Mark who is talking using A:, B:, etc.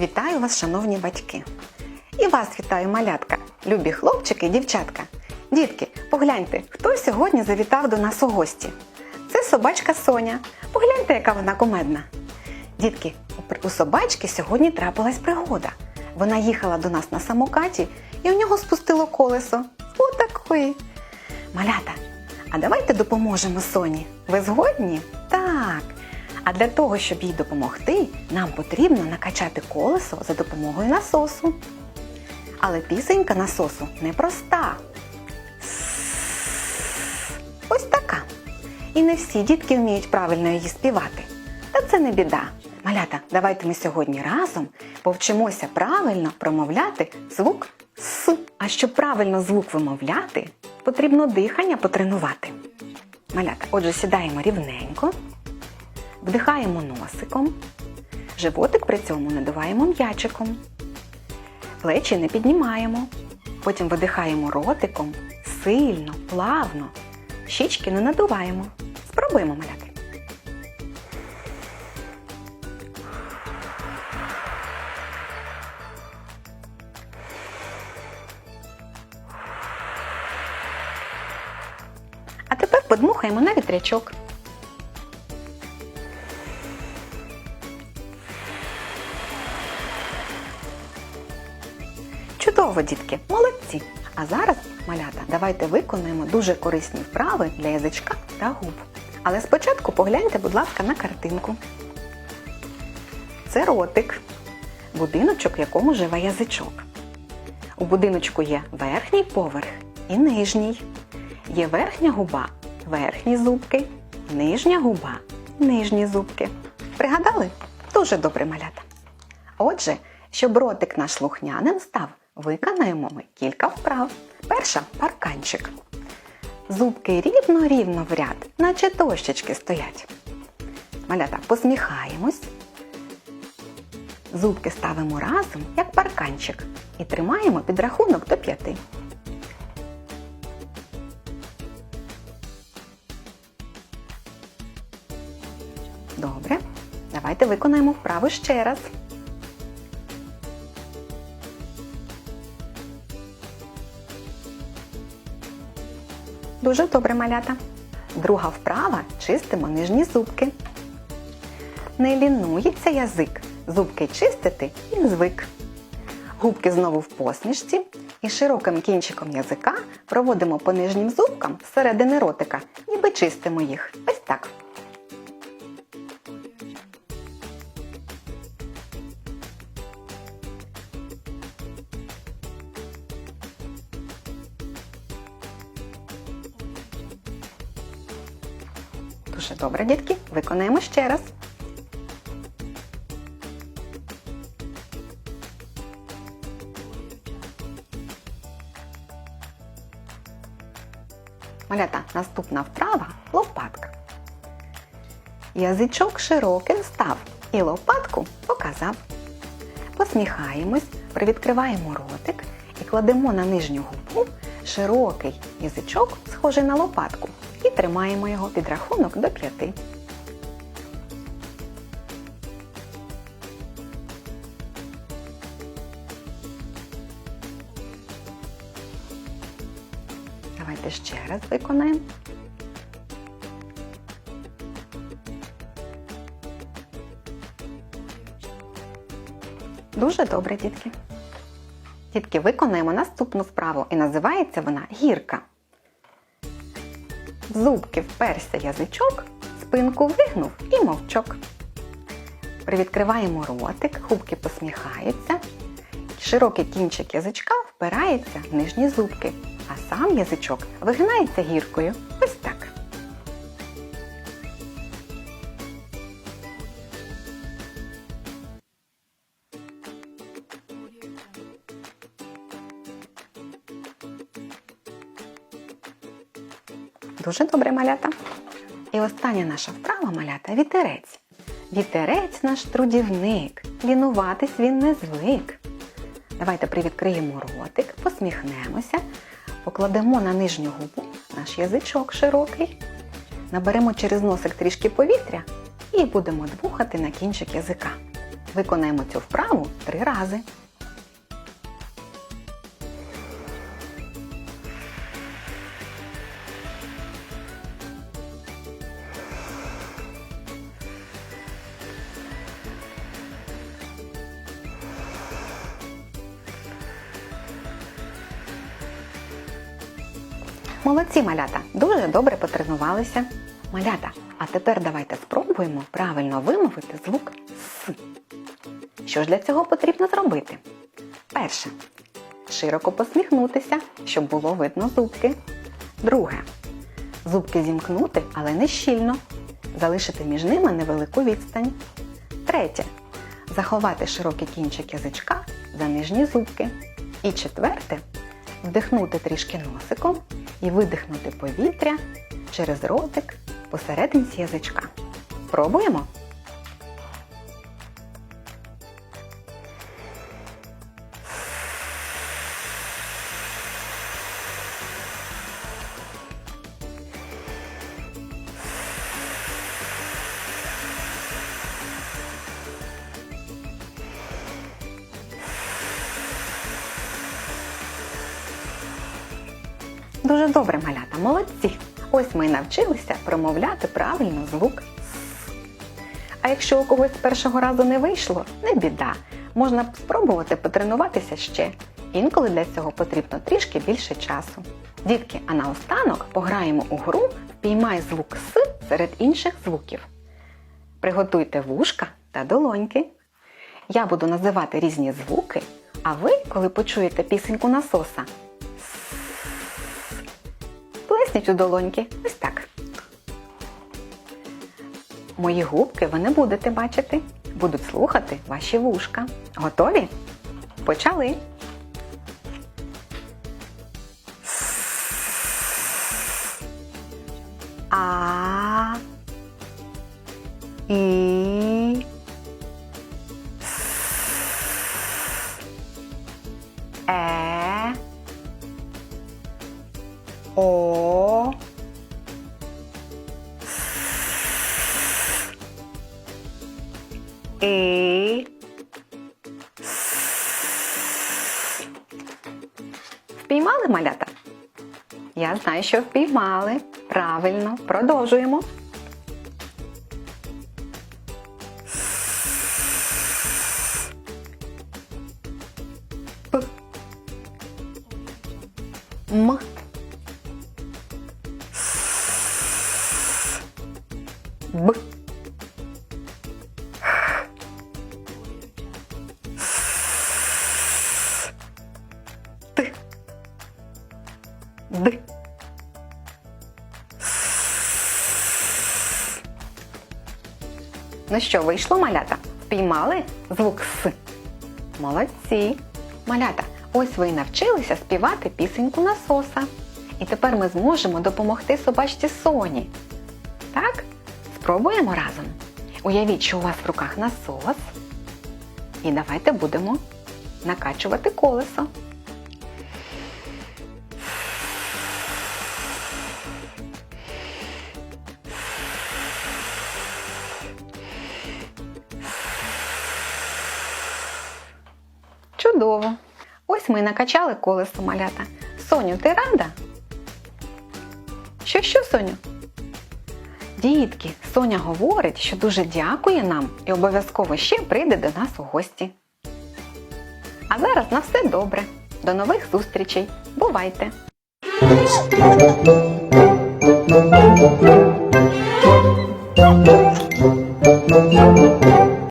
A: Вітаю вас, шановні батьки! І вас вітаю, малятка, любі хлопчики і дівчатка. Дітки, погляньте, хто сьогодні завітав до нас у гості. Це собачка Соня. Погляньте, яка вона кумедна. Дітки, у собачки сьогодні трапилась пригода. Вона їхала до нас на самокаті і у нього спустило колесо. Отакої. Малята, а давайте допоможемо Соні. Ви згодні? Так. А для того, щоб їй допомогти, нам потрібно накачати колесо за допомогою насосу. Але пісенька насосу непроста. Ось така. І не всі дітки вміють правильно її співати. Та це не біда. Малята, давайте ми сьогодні разом повчимося правильно промовляти звук С. А щоб правильно звук вимовляти, потрібно дихання потренувати. Малята, отже, сідаємо рівненько, вдихаємо носиком, животик при цьому надуваємо м'ячиком, плечі не піднімаємо. Потім видихаємо ротиком сильно, плавно, щічки не надуваємо. Спробуємо маляти. Подмухаємо на вітрячок. Чудово, дітки, молодці! А зараз, малята, давайте виконуємо дуже корисні вправи для язичка та губ. Але спочатку погляньте, будь ласка, на картинку. Це ротик, будиночок, в якому живе язичок. У будиночку є верхній поверх і нижній. Є верхня губа, верхні зубки, нижня губа, нижні зубки. Пригадали? Дуже добре малята. Отже, щоб ротик наш слухняним став, виконаємо ми кілька вправ. Перша парканчик. Зубки рівно-рівно в ряд, наче дощечки стоять. Малята, посміхаємось. Зубки ставимо разом, як парканчик, і тримаємо під рахунок до п'яти. Виконаємо вправу ще раз. Дуже добре, малята. Друга вправа чистимо нижні зубки. Не лінується язик. Зубки чистити він звик. Губки знову в посмішці і широким кінчиком язика проводимо по нижнім зубкам зсередини ротика, ніби чистимо їх. Ось так. Дуже добре, дітки. Виконаємо ще раз. Малята, наступна вправа лопатка. Язичок широким став і лопатку показав. Посміхаємось, привідкриваємо ротик і кладемо на нижню губу широкий язичок, схожий на лопатку, тримаємо його під рахунок до п'яти. Давайте ще раз виконаємо. Дуже добре, дітки. Дітки, виконуємо наступну справу і називається вона гірка. Зубки вперся язичок, спинку вигнув і мовчок. Привідкриваємо ротик, губки посміхаються. Широкий кінчик язичка впирається в нижні зубки, а сам язичок вигинається гіркою. Дуже добре малята. І остання наша вправа малята вітерець. Вітерець наш трудівник, лінуватись він не звик. Давайте привідкриємо ротик, посміхнемося, покладемо на нижню губу наш язичок широкий. Наберемо через носик трішки повітря і будемо дмухати на кінчик язика. Виконаємо цю вправу три рази. Молодці малята, дуже добре потренувалися. Малята, а тепер давайте спробуємо правильно вимовити звук С. Що ж для цього потрібно зробити? Перше. Широко посміхнутися, щоб було видно зубки. Друге. Зубки зімкнути, але не щільно. Залишити між ними невелику відстань. Третє. Заховати широкий кінчик язичка за нижні зубки. І четверте. Вдихнути трішки носиком і видихнути повітря через ротик посерединці язичка. Пробуємо. Дуже добре, малята, молодці! Ось ми і навчилися промовляти правильно звук С. А якщо у когось з першого разу не вийшло, не біда. Можна спробувати потренуватися ще. Інколи для цього потрібно трішки більше часу. Дітки, а наостанок пограємо у гру Впіймай звук С серед інших звуків. Приготуйте вушка та долоньки. Я буду називати різні звуки, а ви, коли почуєте пісеньку насоса, плесніть у долоньки. Ось так. Мої губки ви не будете бачити, будуть слухати ваші вушка. Готові? Почали! А І Впіймали малята? Я знаю, що впіймали. Правильно, продовжуємо. П. М. Б. Д. Ну що, вийшло малята? Впіймали звук С? Молодці! Малята, ось ви і навчилися співати пісеньку насоса. І тепер ми зможемо допомогти собачці Соні. Так? Спробуємо разом. Уявіть, що у вас в руках насос. І давайте будемо накачувати колесо. Чудово! Ось ми накачали колесо малята. Соню, ти рада? Що, що, Соню? Дітки, Соня говорить, що дуже дякує нам і обов'язково ще прийде до нас у гості. А зараз на все добре. До нових зустрічей. Бувайте!
B: Thank you.